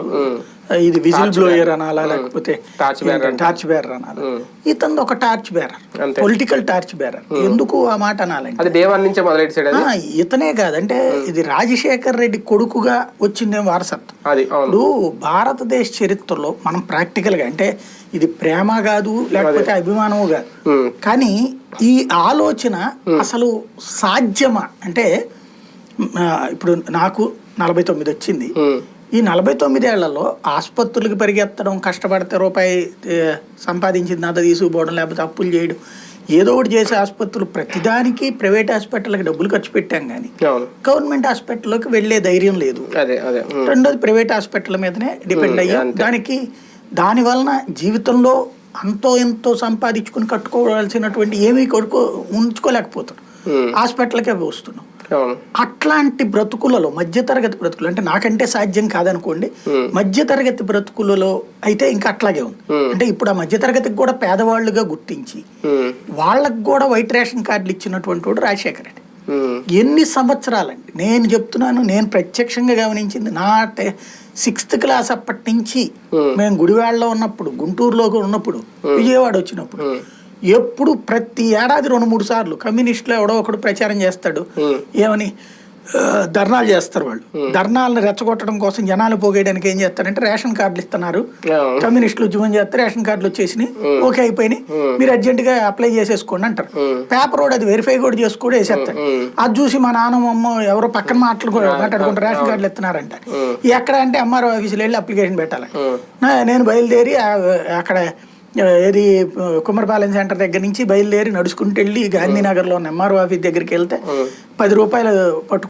అన్నారు ఇది whistle blower అనాలా లేకపోతే టార్చ్ బేరర్ అనాలి. ఇతను ఒక torch bearer. Political torch bearer ఎందుకు ఆ మాట అనాలంటే? ఇతనే కాదంటే ఇది రాజశేఖర్ రెడ్డి కొడుకుగా వచ్చిందే వారసత్వం. ఇప్పుడు భారతదేశ చరిత్రలో మనం ప్రాక్టికల్గా అంటే ఇది ప్రేమ కాదు లేకపోతే అభిమానము కాదు. కానీ ఈ ఆలోచన అసలు సాధ్యమా? అంటే ఇప్పుడు నాకు నలభై తొమ్మిది వచ్చింది. ఈ నలభై తొమ్మిదేళ్ళలో ఆసుపత్రులకు పరిగెత్తడం కష్టపడితే రూపాయి ఏ, సంపాదించిందంతా తీసుకుపోవడం లేకపోతే అప్పులు చేయడం ఏదో ఒకటి చేసే ఆసుపత్రులు ప్రతిదానికి ప్రైవేట్ హాస్పిటల్కి డబ్బులు ఖర్చు పెట్టాం కానీ గవర్నమెంట్ హాస్పిటల్లోకి వెళ్ళే ధైర్యం లేదు. అదే అదే ఉమ్, రెండోది ప్రైవేట్ హాస్పిటల్ మీదనే డిపెండ్ అయ్యాం అంతే. దానికి దాని వలన జీవితంలో అంతో ఎంతో సంపాదించుకుని కట్టుకోవాల్సినటువంటి ఏమీ కొడుకో ఉంచుకోలేకపోతున్నాం హాస్పిటల్కే వస్తున్నాం. అట్లాంటి బ్రతుకులలో మధ్యతరగతి బ్రతుకులు అంటే నాకంటే సాధ్యం కాదనుకోండి మధ్యతరగతి బ్రతుకులలో అయితే ఇంకా అట్లాగే ఉంది. అంటే ఇప్పుడు ఆ మధ్యతరగతికి కూడా పేదవాళ్ళుగా గుర్తించి వాళ్ళకు కూడా వైట్ రేషన్ కార్డులు ఇచ్చినటువంటి వాడు రాజశేఖర రెడ్డి. ఎన్ని సంవత్సరాలండి? నేను చెప్తున్నాను నేను ప్రత్యక్షంగా గమనించింది. నా సిక్స్త్ క్లాస్ అప్పటి నుంచి. మేము గుడివాడలో ఉన్నప్పుడు గుంటూరులో ఉన్నప్పుడు విజయవాడ వచ్చినప్పుడు ఎప్పుడు ప్రతి ఏడాది రెండు మూడు సార్లు కమ్యూనిస్టులు ఎవడో ఒకడు ప్రచారం చేస్తాడు. ఏమని? ధర్నాలు చేస్తారు వాళ్ళు. ధర్నాలను రెచ్చగొట్టడం కోసం జనాలు పోగేయడానికి ఏం చేస్తారంటే రేషన్ కార్డులు ఇస్తున్నారు. కమ్యూనిస్టులు ఉద్యమం చేస్తే రేషన్ కార్డులు వచ్చేసినాయి. ఓకే అయిపోయినాయి. మీరు అర్జెంటుగా అప్లై చేసేసుకోండి అంటారు. పేపర్ కూడా అది వెరిఫై కూడా చేసి కూడా వేసేస్తాడు ఉమ్, అది చూసి మా నాన్నమ్మ ఎవరో పక్కన మాటలు కూడా మాట్లాడుకుంటారు. రేషన్ కార్డులు ఇస్తున్నారంట. ఎక్కడ అంటే ఎంఆర్ఓ ఆఫీసులో వెళ్ళి అప్లికేషన్ పెట్టాలి నేను బయలుదేరి అక్కడ ఏది కుమ్మరపాలెం సెంటర్ దగ్గర నుంచి బయలుదేరి నడుచుకుంటూ వెళ్ళి గాంధీనగర్లో ఉన్న ఎంఆర్ఓ ఆఫీస్ దగ్గరికి వెళ్తే పది రూపాయలు పట్టు